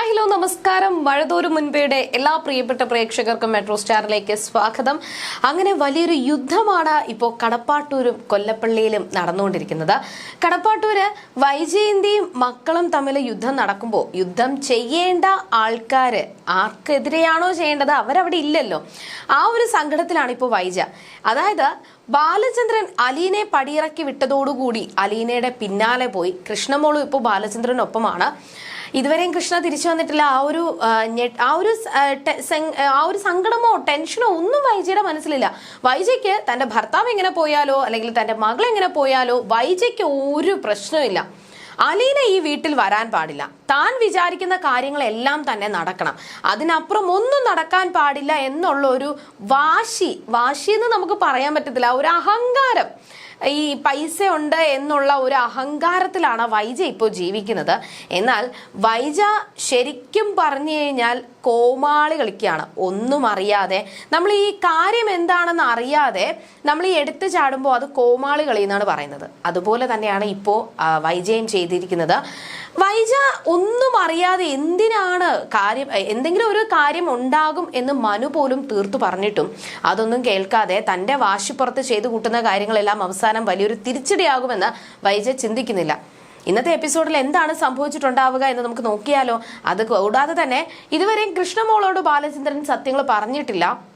Hi hello നമസ്കാരം. മഴതോരും മുൻപേയുടെ എല്ലാ പ്രിയപ്പെട്ട പ്രേക്ഷകർക്കും മെട്രോ സ്റ്റാറിലേക്ക് സ്വാഗതം. അങ്ങനെ വലിയൊരു യുദ്ധമാണ് ഇപ്പോൾ കടപ്പാട്ടൂരും കൊല്ലപ്പള്ളിയിലും നടന്നുകൊണ്ടിരിക്കുന്നത്. കടപ്പാട്ടൂര് വൈജയന്തിയും മക്കളും തമ്മിൽ യുദ്ധം നടക്കുമ്പോൾ യുദ്ധം ചെയ്യേണ്ട ആൾക്കാര് ആർക്കെതിരെയാണോ ചെയ്യേണ്ടത്? അവരവിടെ ഇല്ലല്ലോ. ആ ഒരു സങ്കടത്തിലാണ് ഇപ്പോൾ വൈജ. അതായത് ബാലചന്ദ്രൻ അലീനെ പടിയിറക്കി വിട്ടതോടുകൂടി അലീനയുടെ പിന്നാലെ പോയി കൃഷ്ണമോളും ഇപ്പോൾ ബാലചന്ദ്രനൊപ്പമാണ്. ഇതുവരെയും കൃഷ്ണ തിരിച്ചു വന്നിട്ടില്ല. ആ ഒരു ആ, ഒരു ആ, ഒരു സങ്കടമോ ടെൻഷനോ ഒന്നും വൈജയുടെ മനസ്സിലില്ല. വൈജയ്ക്ക് തന്റെ ഭർത്താവ് എങ്ങനെ പോയാലോ അല്ലെങ്കിൽ തന്റെ മകൾ എങ്ങനെ പോയാലോ വൈജയ്ക്ക് ഒരു പ്രശ്നമില്ല അലീന ഈ വീട്ടിൽ വരാൻ പാടില്ല. താൻ വിചാരിക്കുന്ന കാര്യങ്ങളെല്ലാം തന്നെ നടക്കണം. അതിനപ്പുറം ഒന്നും നടക്കാൻ പാടില്ല എന്നുള്ള ഒരു വാശി വാശി എന്ന് നമുക്ക് പറയാൻ പറ്റത്തില്ല. ഒരു അഹങ്കാരം. ഈ പൈസ ഉണ്ട് എന്നുള്ള ഒരു അഹങ്കാരത്തിലാണ് വൈജ ഇപ്പോൾ ജീവിക്കുന്നത്. എന്നാൽ വൈജ ശരിക്കും പറഞ്ഞു കഴിഞ്ഞാൽ കോമാളി കളിക്കുകയാണ്. ഒന്നും അറിയാതെ. നമ്മൾ ഈ കാര്യം എന്താണെന്ന് അറിയാതെ നമ്മൾ ഈ എടുത്തു ചാടുമ്പോൾ അത് കോമാളി കളി എന്നാണ് പറയുന്നത്. അതുപോലെ തന്നെയാണ് ഇപ്പോൾ വൈജയം ചെയ്തിരിക്കുന്നത്. വൈജ ഒന്നും അറിയാതെ എന്തിനാണ് കാര്യം എന്തെങ്കിലും ഒരു കാര്യം ഉണ്ടാകും എന്ന് മനു പോലും തീർത്തു പറഞ്ഞിട്ടും അതൊന്നും കേൾക്കാതെ തന്റെ വാശിപ്പുറത്ത് ചെയ്തു കൂട്ടുന്ന കാര്യങ്ങളെല്ലാം അവസാനം വലിയൊരു തിരിച്ചടിയാകുമെന്ന് വൈജ ചിന്തിക്കുന്നില്ല. ഇന്നത്തെ എപ്പിസോഡിൽ എന്താണ് സംഭവിച്ചിട്ടുണ്ടാവുക എന്ന് നമുക്ക് നോക്കിയാലോ. അത് കൂടാതെ തന്നെ ഇതുവരെയും കൃഷ്ണമോളോട് ബാലചന്ദ്രൻ സത്യങ്ങൾ പറഞ്ഞിട്ടില്ല.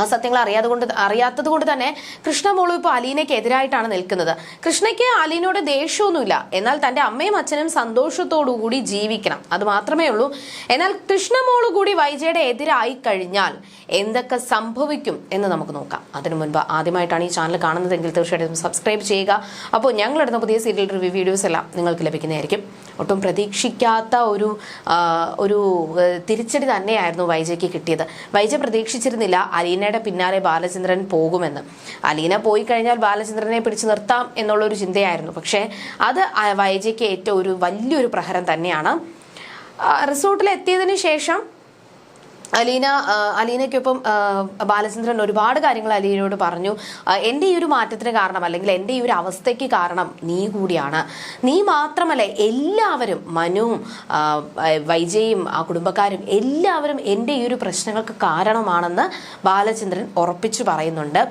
ആ സത്യങ്ങൾ അറിയാതെ കൊണ്ട് അറിയാത്തത് കൊണ്ട് തന്നെ കൃഷ്ണമോളും ഇപ്പോൾ അലീനയ്ക്ക് എതിരായിട്ടാണ് നിൽക്കുന്നത്. കൃഷ്ണയ്ക്ക് അലീനോട് ദേഷ്യമൊന്നുമില്ല. എന്നാൽ തന്റെ അമ്മയും അച്ഛനും സന്തോഷത്തോടുകൂടി ജീവിക്കണം. അത് മാത്രമേ ഉള്ളൂ. എന്നാൽ കൃഷ്ണമോൾ കൂടി വൈജയുടെ എതിരായി കഴിഞ്ഞാൽ എന്തൊക്കെ സംഭവിക്കും എന്ന് നമുക്ക് നോക്കാം. അതിനു മുൻപ് ആദ്യമായിട്ടാണ് ഈ ചാനൽ കാണുന്നതെങ്കിൽ തീർച്ചയായിട്ടും സബ്സ്ക്രൈബ് ചെയ്യുക. അപ്പോൾ ഞങ്ങളിടുന്ന പുതിയ സീരിയൽ റിവ്യൂ വീഡിയോസ് എല്ലാം നിങ്ങൾക്ക് ലഭിക്കുന്നതായിരിക്കും. ഒട്ടും പ്രതീക്ഷിക്കാത്ത ഒരു ഒരു തിരിച്ചടി തന്നെയായിരുന്നു വൈജയ്ക്ക് കിട്ടിയത്. വൈജ പ്രതീക്ഷിച്ചിരുന്നില്ല അലീനയുടെ പിന്നാലെ ബാലചന്ദ്രൻ പോകുമെന്ന്. അലീന പോയി കഴിഞ്ഞാൽ ബാലചന്ദ്രനെ പിടിച്ചു നിർത്താം എന്നുള്ളൊരു ചിന്തയായിരുന്നു. പക്ഷേ അത് വൈജയ്ക്ക് ഏറ്റവും ഒരു വലിയൊരു പ്രഹരം തന്നെയാണ്. റിസോർട്ടിൽ എത്തിയതിനു ശേഷം അലീന അലീനയ്ക്കൊപ്പം ബാലചന്ദ്രൻ ഒരുപാട് കാര്യങ്ങൾ അലീനയോട് പറഞ്ഞു. എന്റെ ഈ ഒരു മാറ്റത്തിന് കാരണം അല്ലെങ്കിൽ എന്റെ ഈ ഒരു അവസ്ഥയ്ക്ക് കാരണം നീ കൂടിയാണ്. നീ മാത്രമല്ല എല്ലാവരും മനുവും വൈജയും ആ കുടുംബക്കാരും എല്ലാവരും എന്റെ ഈ ഒരു പ്രശ്നങ്ങൾക്ക് കാരണമാണെന്ന് ബാലചന്ദ്രൻ ഉറപ്പിച്ചു പറയുന്നുണ്ട്.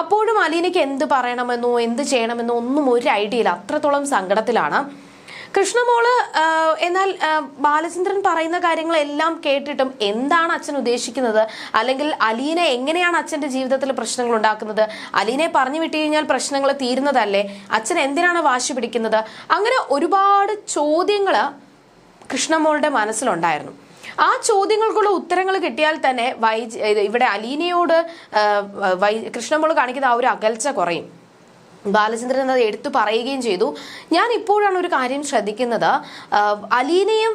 അപ്പോഴും അലീനയ്ക്ക് എന്ത് പറയണമെന്നോ എന്ത് ചെയ്യണമെന്നോ ഒന്നും ഒരു ഐഡിയ ഇല്ല അത്രത്തോളം സങ്കടത്തിലാണ്. കൃഷ്ണമോൾ എന്നാൽ ബാലചന്ദ്രൻ പറയുന്ന കാര്യങ്ങളെല്ലാം കേട്ടിട്ടും എന്താണ് അച്ഛൻ ഉദ്ദേശിക്കുന്നത്? അല്ലെങ്കിൽ അലീന എങ്ങനെയാണ് അച്ഛന്റെ ജീവിതത്തിൽ പ്രശ്നങ്ങൾ ഉണ്ടാക്കുന്നത്? അലീനെ പറഞ്ഞു വിട്ടു കഴിഞ്ഞാൽ പ്രശ്നങ്ങൾ തീരുന്നതല്ലേ? അച്ഛൻ എന്തിനാണ് വാശി പിടിക്കുന്നത്? അങ്ങനെ ഒരുപാട് ചോദ്യങ്ങൾ കൃഷ്ണമോളുടെ മനസ്സിലുണ്ടായിരുന്നു. ആ ചോദ്യങ്ങൾക്കുള്ള ഉത്തരങ്ങൾ കിട്ടിയാൽ തന്നെ വൈ ഇവിടെ അലീനയോട് വൈ കൃഷ്ണമോൾ കാണിക്കുന്ന ആ ഒരു അകൽച്ച കുറയും. ബാലചന്ദ്രൻ അത് എടുത്തു പറയുകയും ചെയ്തു. ഞാൻ ഇപ്പോഴാണ് ഒരു കാര്യം ശ്രദ്ധിക്കുന്നത്. അലീനയും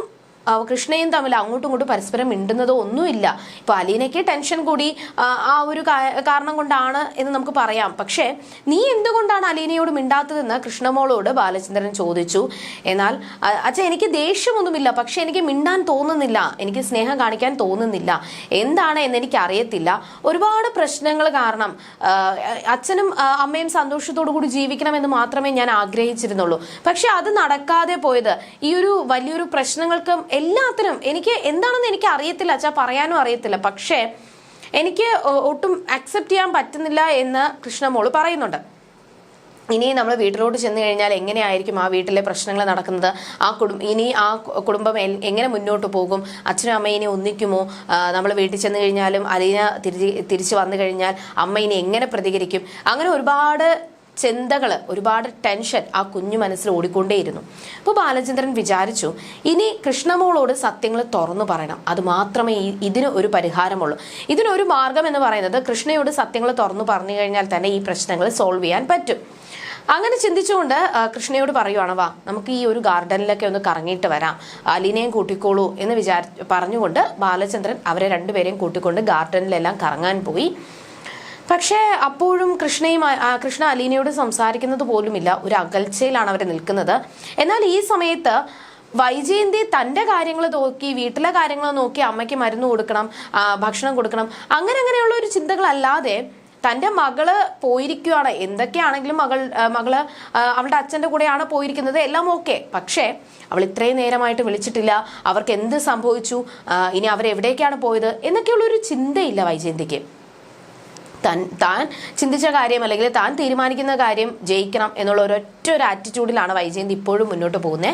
കൃഷ്ണയും തമ്മിൽ അങ്ങോട്ടും ഇങ്ങോട്ടും പരസ്പരം മിണ്ടുന്നതോ ഒന്നുമില്ല. ഇപ്പൊ അലീനയ്ക്ക് ടെൻഷൻ കൂടി ആ, ഒരു കാരണം കൊണ്ടാണ് എന്ന് നമുക്ക് പറയാം. പക്ഷേ നീ എന്തുകൊണ്ടാണ് അലീനയോട് മിണ്ടാത്തതെന്ന് കൃഷ്ണമോളോട് ബാലചന്ദ്രൻ ചോദിച്ചു. എന്നാൽ അച്ഛൻ അച്ഛാ എനിക്ക് ദേഷ്യമൊന്നുമില്ല. പക്ഷെ എനിക്ക് മിണ്ടാൻ തോന്നുന്നില്ല. എനിക്ക് സ്നേഹം കാണിക്കാൻ തോന്നുന്നില്ല. എന്താണ് എന്ന് എനിക്ക് അറിയത്തില്ല ഒരുപാട് പ്രശ്നങ്ങൾ കാരണം അച്ഛനും അമ്മയും സന്തോഷത്തോടു കൂടി ജീവിക്കണമെന്ന് മാത്രമേ ഞാൻ ആഗ്രഹിച്ചിരുന്നുള്ളൂ. പക്ഷെ അത് നടക്കാതെ പോയത് ഈ ഒരു വലിയൊരു പ്രശ്നങ്ങൾക്കും എല്ലാത്തിനും എനിക്ക് എന്താണെന്ന് എനിക്ക് അറിയത്തില്ല അച്ഛാ പറയാനും അറിയത്തില്ല. പക്ഷേ എനിക്ക് ഒട്ടും അക്സെപ്റ്റ് ചെയ്യാൻ പറ്റുന്നില്ല എന്ന് കൃഷ്ണമോൾ പറയുന്നുണ്ട്. ഇനി നമ്മൾ വീട്ടിലോട്ട് ചെന്ന് കഴിഞ്ഞാൽ എങ്ങനെയായിരിക്കും ആ വീട്ടിലെ പ്രശ്നങ്ങൾ നടക്കുന്നത്? ആ കുടുംബ ഇനി ആ കുടുംബം എങ്ങനെ മുന്നോട്ട് പോകും? അച്ഛനും അമ്മ ഇനി ഒന്നിക്കുമോ? നമ്മൾ വീട്ടിൽ ചെന്ന് കഴിഞ്ഞാലും അലീന തിരിച്ച് തിരിച്ചു വന്നു കഴിഞ്ഞാൽ അമ്മ ഇനി എങ്ങനെ പ്രതികരിക്കും? അങ്ങനെ ഒരുപാട് ചിന്തകൾ ഒരുപാട് ടെൻഷൻ ആ കുഞ്ഞു മനസ്സിൽ ഓടിക്കൊണ്ടേയിരുന്നു. അപ്പോൾ ബാലചന്ദ്രൻ വിചാരിച്ചു ഇനി കൃഷ്ണമോളോട് സത്യങ്ങൾ തുറന്നു പറയണം. അത് മാത്രമേ ഇതിന് ഒരു പരിഹാരമുള്ളൂ. ഇതിനൊരു മാർഗം എന്ന് പറയുന്നത് കൃഷ്ണയോട് സത്യങ്ങൾ തുറന്നു പറഞ്ഞു കഴിഞ്ഞാൽ തന്നെ ഈ പ്രശ്നങ്ങൾ സോൾവ് ചെയ്യാൻ പറ്റും. അങ്ങനെ ചിന്തിച്ചുകൊണ്ട് കൃഷ്ണയോട് പറയുവാണ് വാ നമുക്ക് ഈ ഒരു ഗാർഡനിലൊക്കെ ഒന്ന് കറങ്ങിയിട്ട് വരാം. അലീനയും കൂട്ടിക്കോളൂ എന്ന് വിചാരി പറഞ്ഞുകൊണ്ട് ബാലചന്ദ്രൻ അവരെ രണ്ടുപേരെയും കൂട്ടിക്കൊണ്ട് ഗാർഡനിലെല്ലാം കറങ്ങാൻ പോയി. പക്ഷേ അപ്പോഴും കൃഷ്ണയും കൃഷ്ണ അലീനയോട് സംസാരിക്കുന്നത് പോലുമില്ല. ഒരു അകൽച്ചയിലാണ് അവർ നിൽക്കുന്നത്. എന്നാൽ ഈ സമയത്ത് വൈജയന്തി തന്റെ കാര്യങ്ങൾ നോക്കി വീട്ടിലെ കാര്യങ്ങൾ നോക്കി അമ്മയ്ക്ക് മരുന്ന് കൊടുക്കണം ഭക്ഷണം കൊടുക്കണം അങ്ങനെ അങ്ങനെയുള്ള ഒരു ചിന്തകളല്ലാതെ തന്റെ മകൾ പോയിരിക്കുകയാണ് എന്തൊക്കെയാണെങ്കിലും മകൾ മകൾ അവളുടെ അച്ഛന്റെ കൂടെയാണ് പോയിരിക്കുന്നത്. എല്ലാം ഓക്കെ. പക്ഷേ അവൾ ഇത്രയും നേരമായിട്ട് വിളിച്ചിട്ടില്ല. അവർക്ക് എന്ത് സംഭവിച്ചു? ഇനി അവരെവിടേക്കാണ് പോയത്? എന്നൊക്കെയുള്ള ഒരു ചിന്തയില്ല വൈജയന്തിക്ക്. താൻ താൻ ചിന്തിച്ച കാര്യം അല്ലെങ്കിൽ താൻ തീരുമാനിക്കുന്ന കാര്യം ജയിക്കണം എന്നുള്ള ഒരൊറ്റ ഒരു ആറ്റിറ്റ്യൂഡിലാണ് വൈജയന്തി ഇപ്പോഴും മുന്നോട്ട് പോകുന്നത്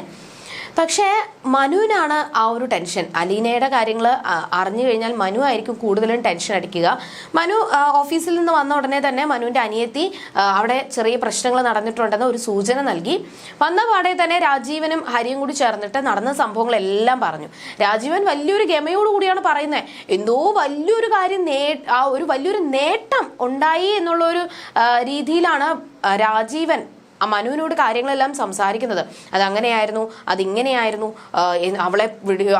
പക്ഷേ മനുവിനാണ് ആ ഒരു ടെൻഷൻ. അലീനയുടെ കാര്യങ്ങൾ അറിഞ്ഞു കഴിഞ്ഞാൽ മനു ആയിരിക്കും കൂടുതലും ടെൻഷൻ അടിക്കുക. മനു ഓഫീസിൽ നിന്ന് വന്ന ഉടനെ തന്നെ മനുവിന്റെ അനിയത്തി അവിടെ ചെറിയ പ്രശ്നങ്ങൾ നടന്നിട്ടുണ്ടെന്ന് ഒരു സൂചന നൽകി. വന്ന പാടെ തന്നെ രാജീവനും ഹരിയും കൂടി ചേർന്നിട്ട് നടന്ന സംഭവങ്ങളെല്ലാം പറഞ്ഞു. രാജീവൻ വലിയൊരു ഗമയോടുകൂടിയാണ് പറയുന്നത് എന്തോ വലിയൊരു കാര്യം നേ ആ ഒരു വലിയൊരു നേട്ടം ഉണ്ടായി എന്നുള്ള ഒരു രീതിയിലാണ് രാജീവൻ ആ മനുവിനോട് കാര്യങ്ങളെല്ലാം സംസാരിക്കുന്നത്. അതങ്ങനെയായിരുന്നു അതിങ്ങനെയായിരുന്നു. അവളെ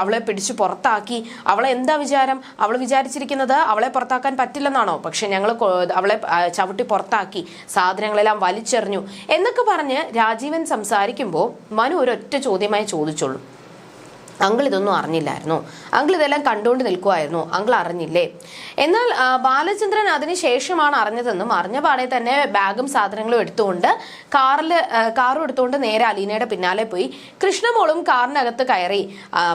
അവളെ പിടിച്ച് പുറത്താക്കി. അവളെ എന്താ വിചാരം? അവൾ വിചാരിച്ചിരിക്കുന്നത് അവളെ പുറത്താക്കാൻ പറ്റില്ലെന്നാണോ? പക്ഷെ ഞങ്ങൾ അവളെ ചവിട്ടി പുറത്താക്കി സാധനങ്ങളെല്ലാം വലിച്ചെറിഞ്ഞു. എന്നൊക്കെ പറഞ്ഞ് രാജീവൻ സംസാരിക്കുമ്പോൾ മനു ഒരൊറ്റ ചോദ്യമായി ചോദിച്ചുള്ളൂ അങ്കിൾ ഇതൊന്നും അറിഞ്ഞില്ലായിരുന്നു. അങ്കിൾ ഇതെല്ലാം കണ്ടുകൊണ്ട് നിൽക്കുമായിരുന്നു അങ്കിൾ അറിഞ്ഞില്ലേ? എന്നാൽ ബാലചന്ദ്രൻ അതിനുശേഷമാണ് അറിഞ്ഞതെന്നും അറിഞ്ഞ പാടെ തന്നെ ബാഗും സാധനങ്ങളും എടുത്തുകൊണ്ട് കാറിൽ കാറും എടുത്തുകൊണ്ട് നേരെ അലീനയുടെ പിന്നാലെ പോയി. കൃഷ്ണമോളും കാറിനകത്ത് കയറി.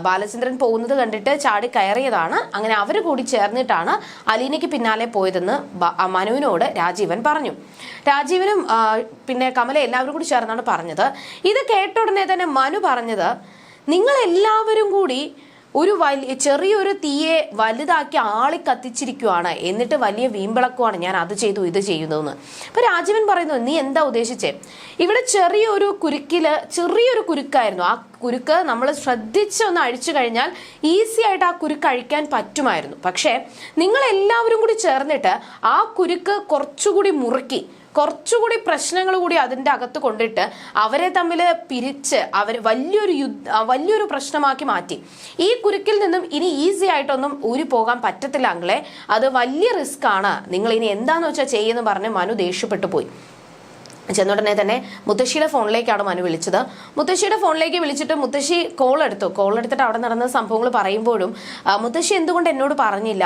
ബാലചന്ദ്രൻ പോകുന്നത് കണ്ടിട്ട് ചാടി കയറിയതാണ്. അങ്ങനെ അവർ കൂടി ചേർന്നിട്ടാണ് അലീനയ്ക്ക് പിന്നാലെ പോയതെന്ന് മനുവിനോട് രാജീവൻ പറഞ്ഞു. രാജീവനും പിന്നെ കമല എല്ലാവരും കൂടി ചേർന്നാണ് പറഞ്ഞത്. ഇത് കേട്ട ഉടനെ തന്നെ മനു പറഞ്ഞത് നിങ്ങൾ എല്ലാവരും കൂടി ഒരു വലിയ ചെറിയൊരു തീയെ വലുതാക്കി ആളി കത്തിച്ചിരിക്കുവാണ്. എന്നിട്ട് വലിയ വീമ്പിളക്കുവാണ് ഞാൻ അത് ചെയ്തു ഇത് ചെയ്യുന്നതെന്ന്. അപ്പൊ രാജീവൻ പറയുന്നു നീ എന്താ ഉദ്ദേശിച്ചേ? ഇവിടെ ചെറിയൊരു കുരുക്കിൽ ചെറിയൊരു കുരുക്കായിരുന്നു. ആ കുരുക്ക് നമ്മൾ ശ്രദ്ധിച്ച് ഒന്ന് അഴിച്ചു കഴിഞ്ഞാൽ ഈസി ആയിട്ട് ആ കുരുക്ക് അഴിക്കാൻ പറ്റുമായിരുന്നു. പക്ഷേ നിങ്ങൾ എല്ലാവരും കൂടി ചേർന്നിട്ട് ആ കുരുക്ക് കുറച്ചുകൂടി മുറുക്കി കുറച്ചുകൂടി പ്രശ്നങ്ങൾ കൂടി അതിന്റെ അകത്ത് കൊണ്ടിട്ട് അവരെ തമ്മിൽ പിരിച്ച് അവർ വലിയൊരു യുദ്ധ വലിയൊരു പ്രശ്നമാക്കി മാറ്റി. ഈ കുരുക്കിൽ നിന്നും ഇനി ഈസി ആയിട്ടൊന്നും ഊരി പോകാൻ പറ്റത്തില്ല അങ്ങളെ അത് വലിയ റിസ്ക് ആണ് നിങ്ങൾ ഇനി എന്താന്ന് വെച്ചാൽ ചെയ്യുമെന്ന് പറഞ്ഞ് മനു ദേഷ്യപ്പെട്ടു പോയി. ചെന്നുടനെ തന്നെ മുത്തശ്ശിയുടെ ഫോണിലേക്കാണ് മനു വിളിച്ചത്. മുത്തശ്ശിയുടെ ഫോണിലേക്ക് വിളിച്ചിട്ട് മുത്തശ്ശി കോൾ എടുത്തു. കോൾ എടുത്തിട്ട് അവിടെ നടന്ന സംഭവങ്ങൾ പറയുമ്പോഴും മുത്തശ്ശി എന്തുകൊണ്ട് എന്നോട് പറഞ്ഞില്ല?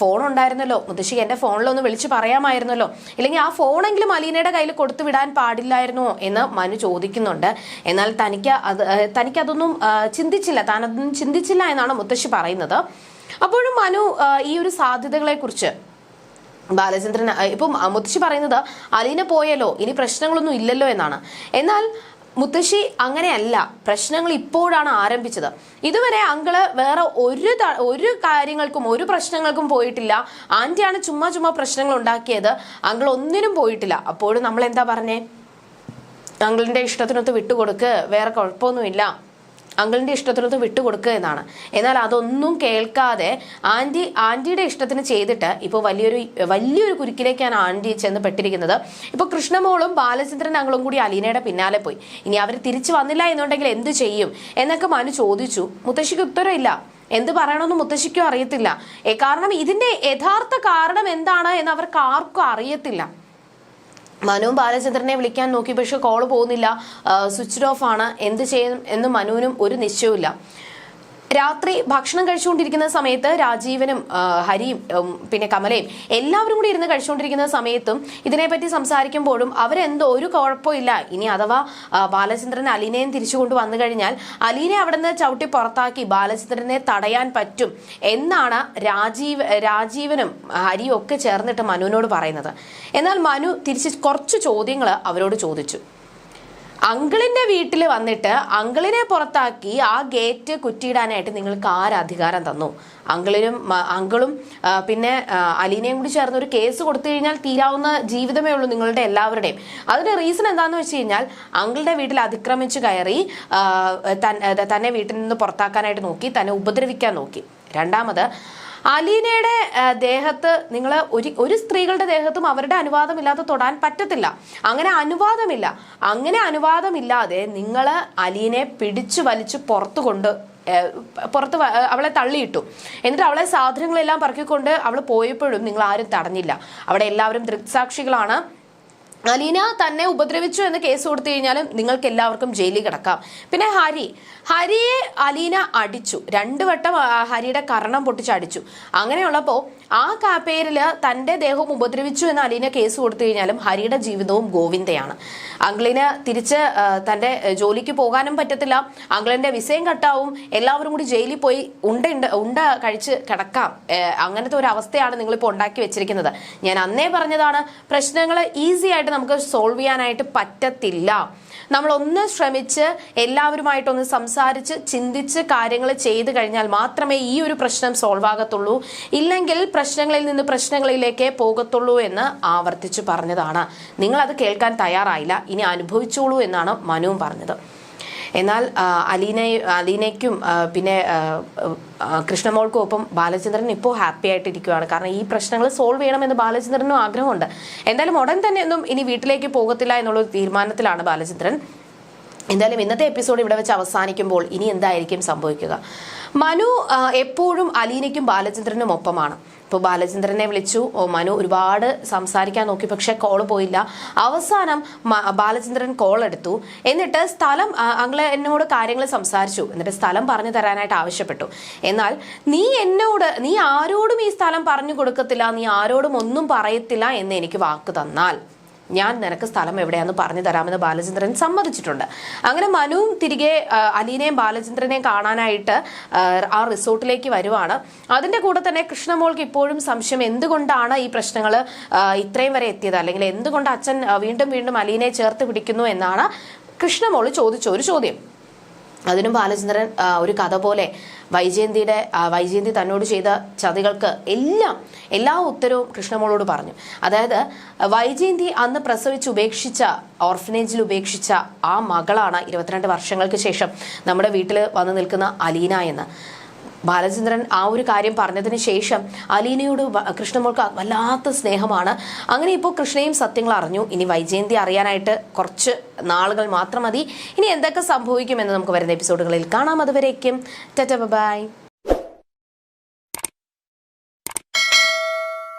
ഫോൺ ഉണ്ടായിരുന്നല്ലോ. മുത്തശ്ശിക്ക് എന്റെ ഫോണിലൊന്ന് വിളിച്ച് പറയാമായിരുന്നല്ലോ. ഇല്ലെങ്കിൽ ആ ഫോണെങ്കിലും അലീനയുടെ കയ്യിൽ കൊടുത്തു വിടാൻ പാടില്ലായിരുന്നോ എന്ന് മനു ചോദിക്കുന്നുണ്ട്. എന്നാൽ തനിക്ക് അത് തനിക്കതൊന്നും ചിന്തിച്ചില്ല. താനതൊന്നും ചിന്തിച്ചില്ല എന്നാണ് മുത്തശ്ശി പറയുന്നത്. അപ്പോഴും മനു ഈ ഒരു സാധ്യതകളെക്കുറിച്ച് ബാലചന്ദ്രൻ ഇപ്പം മുത്തശ്ശി പറയുന്നത് അലീന പോയല്ലോ ഇനി പ്രശ്നങ്ങളൊന്നും ഇല്ലല്ലോ എന്നാണ്. എന്നാൽ മുത്തശ്ശി അങ്ങനെയല്ല പ്രശ്നങ്ങൾ ഇപ്പോഴാണ് ആരംഭിച്ചത്. ഇതുവരെ അങ്കിൾ വേറെ ഒരു ഒരു കാര്യങ്ങൾക്കും ഒരു പ്രശ്നങ്ങൾക്കും പോയിട്ടില്ല. ആന്റിയാണ് ചുമ്മാ ചുമ്മാ പ്രശ്നങ്ങൾ ഉണ്ടാക്കിയത്. അങ്കിൾ ഒന്നിനും പോയിട്ടില്ല. അപ്പോഴും നമ്മൾ എന്താ പറഞ്ഞേ? അങ്കിളിന്റെ ഇഷ്ടത്തിനൊത്ത് വിട്ടുകൊടുക്ക് വേറെ കുഴപ്പമൊന്നുമില്ല. അങ്കിളിന്റെ ഇഷ്ടത്തിനൊത്ത് വിട്ടുകൊടുക്കുക എന്നാണ്. എന്നാൽ അതൊന്നും കേൾക്കാതെ ആന്റി ആന്റിയുടെ ഇഷ്ടത്തിന് ചെയ്തിട്ട് ഇപ്പോൾ വലിയൊരു വലിയൊരു കുരുക്കിലേക്കാണ് ആന്റി ചെന്ന് പെട്ടിരിക്കുന്നത്. ഇപ്പോൾ കൃഷ്ണമോളും ബാലചന്ദ്രൻ അങ്ങളും കൂടി അലീനയുടെ പിന്നാലെ പോയി. ഇനി അവർ തിരിച്ചു വന്നില്ല എന്നുണ്ടെങ്കിൽ എന്ത് ചെയ്യും? എന്നൊക്കെ മനു ചോദിച്ചു. മുത്തശ്ശിക്ക് ഉത്തരവില്ല. എന്ത് പറയണമെന്ന് മുത്തശ്ശിക്കും അറിയത്തില്ല. കാരണം ഇതിന്റെ യഥാർത്ഥ കാരണം എന്താണ് എന്ന് അവർക്ക് ആർക്കും അറിയത്തില്ല. മനുവും ബാലചന്ദ്രനെ വിളിക്കാൻ നോക്കി പക്ഷെ കോൾ പോകുന്നില്ല. സ്വിച്ച് ഓഫ് ആണ്. എന്ത് ചെയ്യും എന്ന് മനുവിനും ഒരു നിശ്ചയവുമില്ല. രാത്രി ഭക്ഷണം കഴിച്ചുകൊണ്ടിരിക്കുന്ന സമയത്ത് രാജീവനും ഹരിയും പിന്നെ കമലയും എല്ലാവരും കൂടി ഇരുന്ന് കഴിച്ചുകൊണ്ടിരിക്കുന്ന സമയത്തും ഇതിനെപ്പറ്റി സംസാരിക്കുമ്പോഴും അവരെന്തോ ഒരു കുഴപ്പമില്ല. ഇനി അഥവാ ബാലചന്ദ്രൻ അലീനയും തിരിച്ചു കൊണ്ട് വന്നു കഴിഞ്ഞാൽ അലീനെ അവിടെ നിന്ന് ചവിട്ടി പുറത്താക്കി ബാലചന്ദ്രനെ തടയാൻ പറ്റും എന്നാണ് രാജീവ് രാജീവനും ഹരിയും ഒക്കെ ചേർന്നിട്ട് മനുവിനോട് പറയുന്നത്. എന്നാൽ മനു തിരിച്ച് കുറച്ച് ചോദ്യങ്ങൾ അവരോട് ചോദിച്ചു. അങ്കിളിന്റെ വീട്ടിൽ വന്നിട്ട് അങ്കിളിനെ പുറത്താക്കി ആ ഗേറ്റ് കുറ്റിയിടാനായിട്ട് നിങ്ങൾക്ക് ആര് അധികാരം തന്നു? അങ്കിളിനും അങ്കിളും പിന്നെ അലീനയും കൂടി ചേർന്ന് ഒരു കേസ് കൊടുത്തു കഴിഞ്ഞാൽ തീരാവുന്ന ജീവിതമേ ഉള്ളൂ നിങ്ങളുടെ എല്ലാവരുടെയും. അതിന്റെ റീസൺ എന്താണെന്ന് വെച്ച് കഴിഞ്ഞാൽ അങ്കിളുടെ വീട്ടിൽ അതിക്രമിച്ച് കയറി തന്നെ വീട്ടിൽ നിന്ന് പുറത്താക്കാനായിട്ട് നോക്കി തന്നെ ഉപദ്രവിക്കാൻ നോക്കി. രണ്ടാമത് അലീനയുടെ ദേഹത്ത് നിങ്ങൾ ഒരു ഒരു സ്ത്രീകളുടെ ദേഹത്തും അവരുടെ അനുവാദമില്ലാതെ തൊടാൻ പറ്റത്തില്ല. അങ്ങനെ അനുവാദമില്ല. അങ്ങനെ അനുവാദമില്ലാതെ നിങ്ങൾ അലീനെ പിടിച്ചു വലിച്ചു പുറത്തു കൊണ്ട് പുറത്ത് അവളെ തള്ളിയിട്ടു. എന്നിട്ട് അവളെ സാധനങ്ങളെല്ലാം പറക്കിക്കൊണ്ട് അവൾ പോയപ്പോഴും നിങ്ങൾ ആരും തടഞ്ഞില്ല. അവിടെ എല്ലാവരും ദൃക്സാക്ഷികളാണ്. അലീന തന്നെ ഉപദ്രവിച്ചു എന്ന് കേസ് കൊടുത്തു കഴിഞ്ഞാലും നിങ്ങൾക്ക് എല്ലാവർക്കും ജയിലിൽ കിടക്കാം. പിന്നെ ഹരി ഹരിയെ അലീന അടിച്ചു. രണ്ടു വട്ടം ഹരിയുടെ കർണം പൊട്ടിച്ച് അടിച്ചു. അങ്ങനെയുള്ളപ്പോൾ ആ പേരിൽ തന്റെ ദേഹവും ഉപദ്രവിച്ചു എന്ന് അലീന കേസ് കൊടുത്തു കഴിഞ്ഞാലും ഹരിയുടെ ജീവിതവും ഗോവിന്ദയാണ്. അങ്കിളിന് തിരിച്ച് തന്റെ ജോലിക്ക് പോകാനും പറ്റത്തില്ല. അങ്കിളിന്റെ വിസയും കട്ടാവും. എല്ലാവരും കൂടി ജയിലിൽ പോയി ഉണ്ട് ഉണ്ട കഴിച്ച് കിടക്കാം. അങ്ങനത്തെ ഒരു അവസ്ഥയാണ് നിങ്ങളിപ്പോൾ ഉണ്ടാക്കി വെച്ചിരിക്കുന്നത്. ഞാൻ അന്നേ പറഞ്ഞതാണ് പ്രശ്നങ്ങൾ ഈസി ആയിട്ട് നമുക്ക് സോൾവ് ചെയ്യാനായിട്ട് പറ്റത്തില്ല. നമ്മൾ ഒന്ന് ശ്രമിച്ച് എല്ലാവരുമായിട്ടൊന്ന് സംസാരിച്ച് ചിന്തിച്ച് കാര്യങ്ങൾ ചെയ്തു കഴിഞ്ഞാൽ മാത്രമേ ഈ ഒരു പ്രശ്നം സോൾവ് ആകത്തുള്ളൂ. ഇല്ലെങ്കിൽ പ്രശ്നങ്ങളിൽ നിന്ന് പ്രശ്നങ്ങളിലേക്ക് പോകത്തുള്ളൂ എന്ന് ആവർത്തിച്ചു പറഞ്ഞതാണ്. നിങ്ങളത് കേൾക്കാൻ തയ്യാറായില്ല. ഇനി അനുഭവിച്ചോളൂ എന്നാണ് മനുവും പറഞ്ഞത്. എന്നാൽ അലീന അലീനയ്ക്കും പിന്നെ കൃഷ്ണമോൾക്കും ഒപ്പം ബാലചന്ദ്രൻ ഇപ്പോൾ ഹാപ്പി ആയിട്ടിരിക്കുകയാണ് കാരണം ഈ പ്രശ്നങ്ങൾ സോൾവ് ചെയ്യണമെന്ന് ബാലചന്ദ്രനും ആഗ്രഹമുണ്ട്. എന്തായാലും ഉടൻ തന്നെ ഒന്നും ഇനി വീട്ടിലേക്ക് പോകത്തില്ല എന്നുള്ളൊരു തീരുമാനത്തിലാണ് ബാലചന്ദ്രൻ. എന്തായാലും ഇന്നത്തെ എപ്പിസോഡ് ഇവിടെ വെച്ച് അവസാനിക്കുമ്പോൾ ഇനി എന്തായിരിക്കും സംഭവിക്കുക? മനു എപ്പോഴും അലീനയ്ക്കും ബാലചന്ദ്രനും ഒപ്പമാണ്. ഇപ്പോൾ ബാലചന്ദ്രനെ വിളിച്ചു ഓ, മനു ഒരുപാട് സംസാരിക്കാൻ നോക്കി പക്ഷെ കോൾ പോയില്ല. അവസാനം ബാലചന്ദ്രൻ കോൾ എടുത്തു. എന്നിട്ട് സ്ഥലം അങ്ങളെ എന്നോട് കാര്യങ്ങൾ സംസാരിച്ചു. എന്നിട്ട് സ്ഥലം പറഞ്ഞു തരാനായിട്ട് ആവശ്യപ്പെട്ടു. എന്നാൽ നീ എന്നോട് നീ ആരോടും ഈ സ്ഥലം പറഞ്ഞു കൊടുക്കത്തില്ല നീ ആരോടും ഒന്നും പറയത്തില്ല എന്ന് എനിക്ക് വാക്ക് തന്നാൽ. ഞാൻ നിനക്ക് സ്ഥലം എവിടെയാന്ന് പറഞ്ഞു തരാമെന്ന് ബാലചന്ദ്രൻ സമ്മതിച്ചിട്ടുണ്ട്. അങ്ങനെ മനുവും തിരികെ അലീനയും ബാലചന്ദ്രനെയും കാണാനായിട്ട് ആ, റിസോർട്ടിലേക്ക് വരുവാണ്. അതിന്റെ കൂടെ തന്നെ കൃഷ്ണമോൾക്ക് ഇപ്പോഴും സംശയം എന്തുകൊണ്ടാണ് ഈ പ്രശ്നങ്ങൾ ഇത്രയും വരെ എത്തിയത്? അല്ലെങ്കിൽ എന്തുകൊണ്ട് അച്ഛൻ വീണ്ടും വീണ്ടും അലീനയെ ചേർത്ത് പിടിക്കുന്നു എന്നാണ് കൃഷ്ണമോൾ ചോദിച്ച ഒരു ചോദ്യം. അതിനും ബാലചന്ദ്രൻ ഒരു കഥ പോലെ വൈജയന്തിയുടെ വൈജയന്തി തന്നോട് ചെയ്ത ചതികൾക്ക് എല്ലാം എല്ലാ ഉത്തരവും കൃഷ്ണമോളോട് പറഞ്ഞു. അതായത് വൈജയന്തി അന്ന് പ്രസവിച്ച് ഉപേക്ഷിച്ച ഓർഫനേജിൽ ഉപേക്ഷിച്ച ആ മകളാണ് ഇരുപത്തിരണ്ട് വർഷങ്ങൾക്ക് ശേഷം നമ്മുടെ വീട്ടിൽ വന്നു നിൽക്കുന്ന അലീന എന്ന്. ബാലചന്ദ്രൻ ആ ഒരു കാര്യം പറഞ്ഞതിന് ശേഷം അലീനയോട് കൃഷ്ണമോൾക്ക് വല്ലാത്ത സ്നേഹമാണ്. അങ്ങനെ ഇപ്പോൾ കൃഷ്ണയും സത്യങ്ങൾ അറിഞ്ഞു. ഇനി വൈജയന്തി അറിയാനായിട്ട് കുറച്ച് നാളുകൾ മാത്രം മതി. ഇനി എന്തൊക്കെ സംഭവിക്കുമെന്ന് നമുക്ക് വരുന്ന എപ്പിസോഡുകളിൽ കാണാം. അതുവരേക്കും ടെറ്റ ബൈ.